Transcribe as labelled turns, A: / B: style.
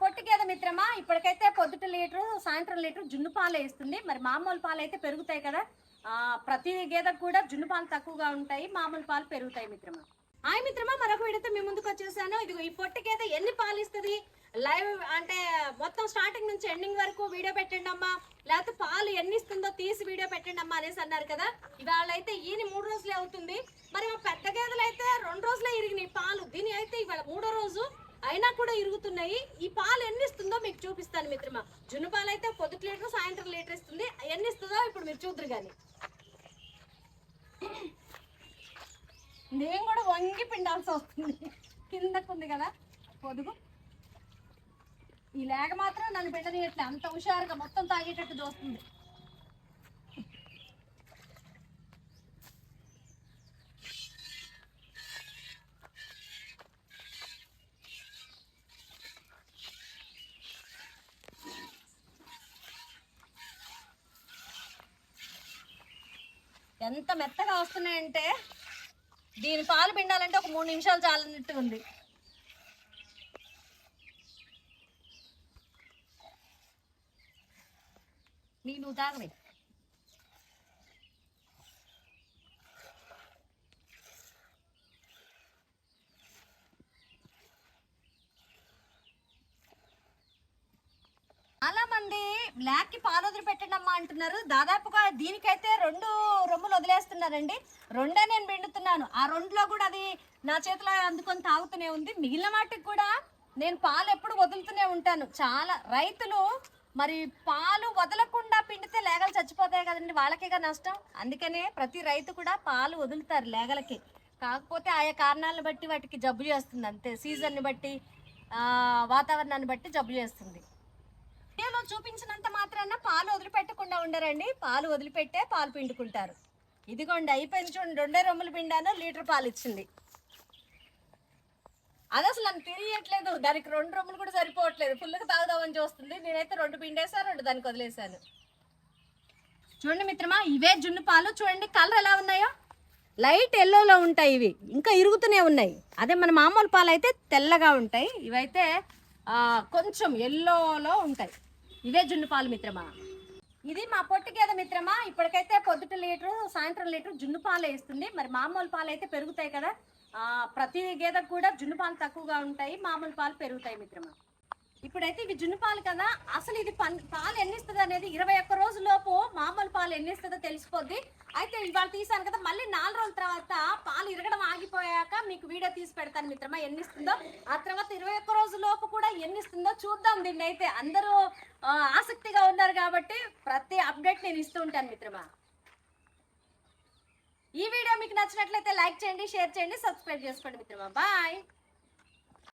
A: పొట్టి గేదె మిత్రమా? ఇప్పటికైతే పొద్దుట లీటర్ సాయంత్రం లీటర్ జున్ను పాలు వేస్తుంది. మరి మామూలు పాలు అయితే పెరుగుతాయి కదా. ప్రతి గేదకు కూడా జున్ను పాలు తక్కువగా ఉంటాయి. మామూలు పాలు పెరుగుతాయి మిత్రమా? ఆయ్ మిత్రమా మరొక వీడితో మీ ముందుకు వచ్చేసాను. ఇదిగో ఈ పొట్టి గేదె ఎన్ని పాలు ఇస్తుంది? లైవ్ అంటే మొత్తం స్టార్టింగ్ నుంచి ఎండింగ్ వరకు వీడియో పెట్టండి అమ్మా. లేకపోతే పాలు ఎన్ని ఇస్తుందో తీసి వీడియో పెట్టండి అమ్మా అనేసి అన్నారు కదా. ఇవాళ అయితే ఈయన మూడు రోజులే అవుతుంది. మరి మా పెద్ద గేదెలు అయితే రెండు రోజులే ఇరిగినాయి పాలు. దీని అయితే ఇవాళ మూడో రోజు. అయినా కూడా ఇరుగుతున్నాయి. ఈ పాలు ఎన్ని ఇస్తుందో మీకు చూపిస్తాను మిత్రమా. జున్ను పాలు అయితే పొద్దుట లీటర్ సాయంత్రం లీటర్ ఇస్తుంది. ఎన్ని ఇస్తుందో ఇప్పుడు మీరు చూద్దరు కానీ నేను కూడా వంగి పిండాల్సి వస్తుంది. కిందకు ఉంది కదా పొదుగు. ఈ లేక మాత్రం నన్ను పిండనీయట్లే అంత హుషారుగా మొత్తం తాగేటట్టు దోస్తుంది ఎంత మెత్తగా వస్తున్నాయంటే దీని పాలు పిండాలంటే ఒక మూడు నిమిషాలు చాలన్నట్టు ఉంది. నీ నువ్వు బ్లాక్కి పాలు వదిలి పెట్టండి అమ్మా అంటున్నారు. దాదాపుగా దీనికైతే రెండు రొమ్ములు వదిలేస్తున్నారండి. రెండే నేను పిండుతున్నాను. ఆ రెండులో కూడా అది నా చేతిలో అందుకొని తాగుతూనే ఉంది. మిగిలిన వాటికి కూడా నేను పాలు ఎప్పుడు వదులుతూనే ఉంటాను. చాలా రైతులు మరి పాలు వదలకుండా పిండితే లేగలు చచ్చిపోతాయి కదండి. వాళ్ళకేగా నష్టం? అందుకనే ప్రతి రైతు కూడా పాలు వదులుతారు లేగలకి. కాకపోతే ఆయా కారణాలను బట్టి వాటికి జబ్బు చేస్తుంది. అంతే. సీజన్ని బట్టి వాతావరణాన్ని బట్టి జబ్బు చేస్తుంది. వీడియోలో చూపించినంత మాత్రాన పాలు వదిలిపెట్టకుండా ఉండరండి. పాలు వదిలిపెట్టే పాలు పిండుకుంటారు. ఇదిగోండి అయిపోయింది చూడండి రెండే రొమ్ములు పిండాను లీటర్ పాలు ఇచ్చింది. అది అసలు నన్ను తిరియట్లేదు దానికి రెండు రొమ్ములు కూడా సరిపోవట్లేదు. ఫుల్గా తాగుదామని చూస్తుంది. నేనైతే రెండు పిండేసా రెండు దానికి వదిలేసాను చూడండి మిత్రమా ఇవే జున్ను పాలు. చూడండి కలర్ ఎలా ఉన్నాయో. లైట్ ఎల్లోలో ఉంటాయి ఇవి. ఇంకా ఇరుగుతూనే ఉన్నాయి. అదే మన మామూలు పాలు అయితే తెల్లగా ఉంటాయి. ఇవైతే కొంచెం ఎల్లోలో ఉంటాయి. ఇవే జున్ను పాలు మిత్రమా? ఇది మా పొట్టి గేదె మిత్రమా? ఇప్పటికైతే పొద్దుట లీటర్ సాయంత్రం లీటర్ జున్ను పాలు వేస్తుంది. మరి మామూలు పాలు అయితే పెరుగుతాయి కదా. ప్రతి గేదెకు కూడా జున్ను పాలు తక్కువగా ఉంటాయి. మామూలు పాలు పెరుగుతాయి మిత్రమా. ఇప్పుడైతే ఇవి జున్ను పాలు కదా. అసలు ఇది పన్ పాలు ఎన్నిస్తుంది అనేది ఇరవై ఒక్క రోజులోపు మామూలు పాలు ఎన్నిస్తుందో తెలిసిపోద్ది. అయితే ఇవాళ తీసాను కదా. మళ్ళీ నాలుగు రోజుల తర్వాత పాలు ఇరగడం ఆగి మీకు వీడియో తీసి పెడతాను మిత్రమా ఎన్ని ఇస్తుందో ఆ తర్వాత ఇరవై ఒక్క రోజులోపు కూడా ఎన్ని ఇస్తుందో చూద్దాం దీన్ని అయితే. అందరూ ఆసక్తిగా ఉన్నారు కాబట్టి ప్రతి అప్డేట్ నేను ఇస్తూ ఉంటాను మిత్రమా. ఈ వీడియో మీకు నచ్చినట్లయితే లైక్ చేయండి షేర్ చేయండి సబ్స్క్రైబ్ చేసుకోండి మిత్రమా. బాయ్.